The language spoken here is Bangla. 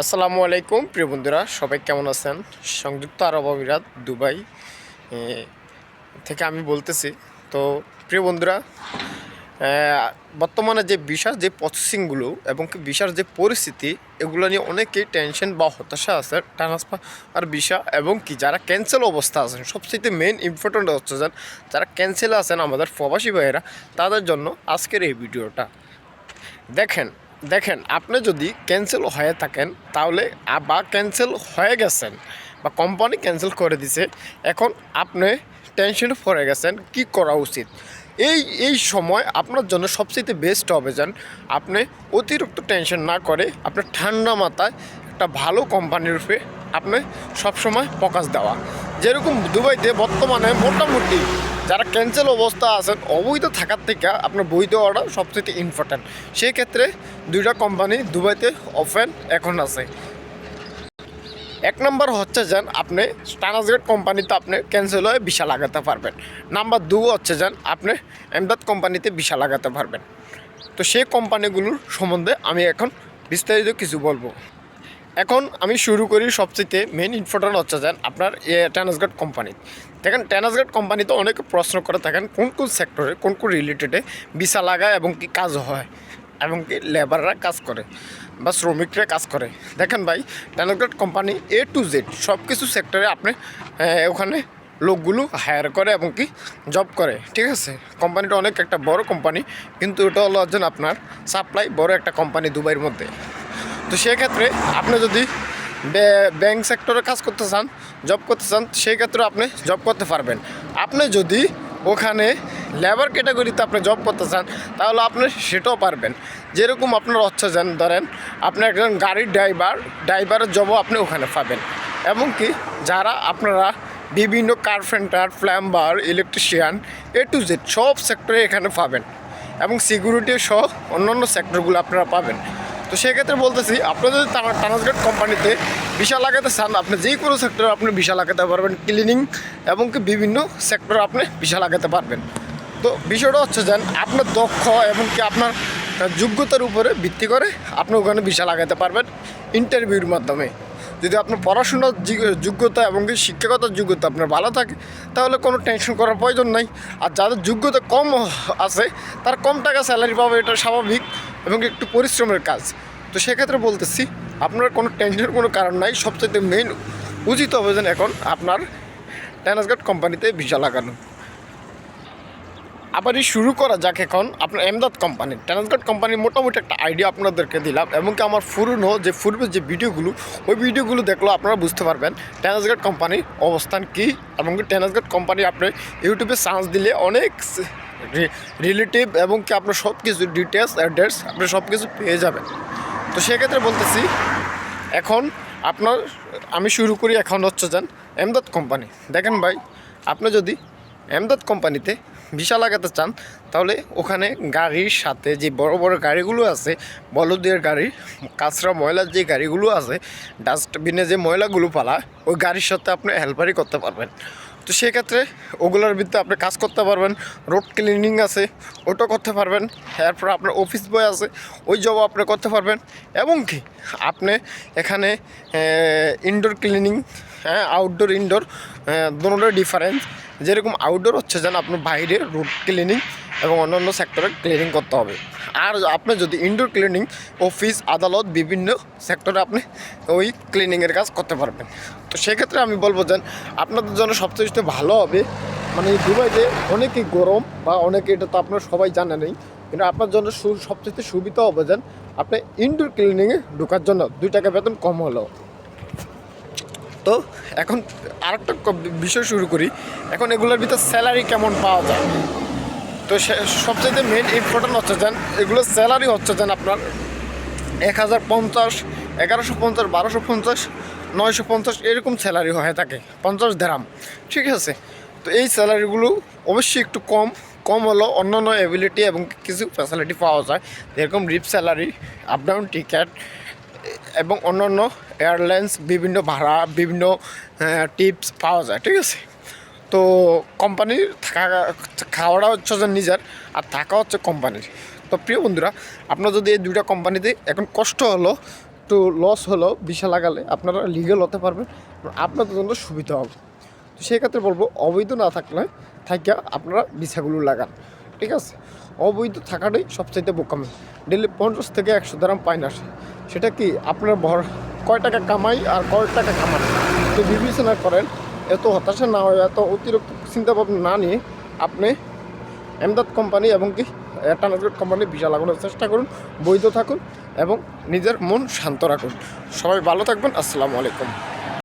আসসালামু আলাইকুম, প্রিয় বন্ধুরা, সবাই কেমন আছেন? সংযুক্ত আরব আমিরাত, দুবাই থেকে আমি বলতেছি। তো, প্রিয় বন্ধুরা বর্তমানে যে বিশার যে প্রসেসিংগুলো এবং কি বিশার যে পরিস্থিতি, এগুলো নিয়ে অনেকেই টেনশন বা হতাশা আছে, ট্রান্সফার আর এবং কি যারা ক্যান্সেল অবস্থা আছেন সবচেয়ে মেন ইম্পর্টেন্ট হচ্ছে যারা ক্যান্সেল আছেন আমাদের প্রবাসী ভাইয়েরা, তাদের জন্য আজকের এই ভিডিওটা। দেখেন দেখেন, আপনি যদি ক্যান্সেল হয়ে থাকেন, তাহলে বা ক্যান্সেল হয়ে গেছেন বা কোম্পানি ক্যান্সেল করে দিছে, এখন আপনি টেনশনে পড়ে গেছেন, কি করা উচিত? এই এই সময় আপনার জন্য সবচেয়ে বেস্ট হবে যেন আপনি অতিরিক্ত টেনশন না করে, আপনার ঠান্ডা মাথায় একটা ভালো কোম্পানির রূপে আপনি সবসময় ফোকাস দেওয়া। যেরকম দুবাইতে বর্তমানে মোটামুটি যারা ক্যান্সেল অবস্থা আছেন, অবৈধ থাকার থেকে আপনার বৈধ অর্ডার সবচেয়ে ইম্পর্ট্যান্ট সেই ক্ষেত্রে দুইটা কোম্পানি দুবাইতে ওপেন এখন আছে। এক নম্বর হচ্ছে যেন আপনি স্টানাসগেট কোম্পানিতে আপনি ক্যান্সেল হয়ে ভিসা লাগাতে পারবেন। নাম্বার দু হচ্ছে যেন আপনি এমদাদ কোম্পানিতে ভিসা লাগাতে পারবেন। তো সেই কোম্পানিগুলোর সম্বন্ধে আমি এখন বিস্তারিত কিছু বলব। এখন আমি শুরু করি সবচেয়ে মেন ইম্পর্টেন্ট হচ্ছে যেন আপনার ট্যানাসগার্ড কোম্পানি দেখেন ট্যানাসগার্ড কোম্পানিতে অনেকে প্রশ্ন করে থাকেন কোন কোন সেক্টরে কোন কোন রিলেটেডে ভিসা লাগায় এবং কি কাজ হয় এবং কি লেবাররা কাজ করে বা শ্রমিকরা কাজ করে। দেখেন ভাই ট্যানাসগার্ড কোম্পানি এ টু জেড সব কিছু সেক্টরে আপনি ওখানে লোকগুলো হায়ার করে এবং কি জব করে, ঠিক আছে? কোম্পানিটা অনেক একটা বড় কোম্পানি কিন্তু এটা হলো একজন আপনার সাপ্লাই বড় একটা কোম্পানি দুবাইয়ের মধ্যে। তো সেক্ষেত্রে আপনি যদি ব্যাংক সেক্টরে কাজ করতে চান জব করতে চান সেই ক্ষেত্রে আপনি জব করতে পারবেন। আপনি যদি ওখানে লেবার ক্যাটাগরিতে আপনি জব করতে চান, তাহলে আপনি সেটাও পারবেন। যেরকম আপনার হচ্ছে যান ধরেন, আপনি একজন গাড়ির ড্রাইভার ড্রাইভারের জবও আপনি ওখানে পাবেন। এমনকি যারা আপনারা বিভিন্ন carpenter plumber electrician A to Z সব সেক্টরে এখানে পাবেন। এবং সিকিউরিটি সহ অন্যান্য সেক্টরগুলো আপনারা পাবেন। তো সেক্ষেত্রে বলতেছি, আপনি যদি টানাসগেট কোম্পানিতে ভিসা লাগাতে চান, আপনি যে কোনো সেক্টরে আপনি ভিসা লাগাতে পারবেন। ক্লিনিং এবং কি বিভিন্ন সেক্টরে আপনি ভিসা লাগাতে পারবেন। তো বিষয়টা হচ্ছে যেন আপনার দক্ষ এবং কি আপনার যোগ্যতার উপরে ভিত্তি করে আপনি ওখানে ভিসা লাগাতে পারবেন ইন্টারভিউর মাধ্যমে। যদি আপনার পড়াশোনার যোগ্যতা এবং কি শিক্ষাগত যোগ্যতা আপনার ভালো থাকে, তাহলে কোনো টেনশন করার প্রয়োজন নাই। আর যাদের যোগ্যতা কম আছে, তার কম টাকা স্যালারি পাবে, এটা স্বাভাবিক। এবং একটু পরিশ্রমের কাজ। তো সেক্ষেত্রে বলতেছি, আপনার কোনো টেনশনের কোনো কারণ নাই। সবচেয়ে মেইন উচিত হবে যেন এখন আপনার ট্যানাসগার্ড কোম্পানিতে ভিসা লাগানো। আবারই শুরু করা যাক এখন আপনার এমদাদ কোম্পানি ট্রান্সগার্ড কোম্পানির মোটামুটি একটা আইডিয়া আপনাদেরকে দিলাম এবং কি আমার পুরনো যে পূর্বের যে ভিডিওগুলো, ওই ভিডিওগুলো দেখলেও আপনারা বুঝতে পারবেন ট্রান্সগার্ড কোম্পানির অবস্থান কী এবং কি কোম্পানি আপনি ইউটিউবে সার্চ দিলে অনেক রিলেটিভ এবং কি আপনার সব কিছু ডিটেলস অ্যাড্রেস আপনি সব কিছু পেয়ে যাবেন। তো সেক্ষেত্রে বলতেছি, এখন আপনার, আমি শুরু করি এখন হচ্ছে যান, এমদাদ কোম্পানি দেখেন ভাই, আপনি যদি এমদাদ কোম্পানিতে ভিসা লাগাতে চান, তাহলে ওখানে গাড়ির সাথে যে বড় বড় গাড়িগুলো আছে, বলদের গাড়ি, কাঁচরা ময়লার যে গাড়িগুলো আছে ডাস্টবিনে যে ময়লাগুলো পালা, ওই গাড়ির সাথে আপনি হেল্পারই করতে পারবেন। তো সেক্ষেত্রে ওগুলোর ভিতরে আপনি কাজ করতে পারবেন রোড ক্লিনিং আছে, ওটা করতে পারবেন, এরপর আপনার অফিস বয় আছে, ওই জব আপনি করতে পারবেন। এবং কি, আপনি এখানে ইনডোর ক্লিনিং হ্যাঁ আউটডোর ইনডোর দুটোর ডিফারেন্স যেরকম আউটডোর হচ্ছে, যেন আপনার বাইরে রোড ক্লিনিং এবং অন্যান্য সেক্টরে ক্লিনিং করতে হবে। আর আপনি যদি ইনডোর ক্লিনিং অফিস আদালত, বিভিন্ন সেক্টরে আপনি ওই ক্লিনিংয়ের কাজ করতে পারবেন। তো সেক্ষেত্রে আমি বলব যে, আপনাদের জন্য সবচেয়ে ভালো হবে মানে দুবাইতে অনেকই গরম বা অনেকে এটা তো আপনারা সবাই জানে নেই কিন্তু আপনার জন্য সবচেয়ে সুবিধা হবে যেন আপনি ইনডোর ক্লিনিংয়ে ঢোকার জন্য দুই টাকা বেতন কম হলো তো এখন আরেকটা বিষয় শুরু করি। এখন এগুলোর ভিতর স্যালারি কেমন পাওয়া যায়? তো সবচেয়ে মেন ইম্পর্টেন্ট হচ্ছে যেন এগুলো স্যালারি হচ্ছে যেন আপনার এক হাজার পঞ্চাশ, এগারোশো পঞ্চাশ, বারোশো পঞ্চাশ নয়শো পঞ্চাশ এরকম স্যালারি হয়ে থাকে, পঞ্চাশ দেরাম ঠিক আছে? তো এই স্যালারিগুলো অবশ্যই একটু কম কম হলো অন্যান্য অ্যাবিলিটি এবং কিছু ফ্যাসিলিটি পাওয়া যায়, যেরকম রিপ স্যালারি আপ ডাউন টিকেট এবং অন্যান্য এয়ারলাইন্স বিভিন্ন ভাড়া, বিভিন্ন টিপস পাওয়া যায়, ঠিক আছে? তো কোম্পানির থাকা, খাওয়াটা হচ্ছে নিজের আর থাকা হচ্ছে কোম্পানির তো প্রিয় বন্ধুরা, আপনার যদি এই দুইটা কোম্পানিতে এখন কষ্ট হলো, একটু লস হলেও ভিসা লাগালে আপনারা লিগেল হতে পারবেন আপনাদের জন্য সুবিধা হবে। তো সেই ক্ষেত্রে বলব, অবৈধ না থাকলে থাকিয়া আপনারা ভিসাগুলো লাগান, ঠিক আছে? অবৈধ থাকাটাই সবচাইতে বোকামি। ডেলি পঞ্চাশ থেকে একশো দ্রাম পাইন আসে। সেটা কি আপনার ভর কয় টাকা কামাই আর কয় টাকা কামান? তো বিবেচনা করেন এত হতাশা না হয়, এত অতিরিক্ত চিন্তা ভাবনা না নিয়ে আপনি এমদাদ কোম্পানি এবং কি ট্রান্সপোর্ট কোম্পানি ভিসা লাগানোর চেষ্টা করুন, বৈধ থাকুন এবং নিজের মন শান্ত রাখুন। সবাই ভালো থাকবেন, আসসালামু আলাইকুম।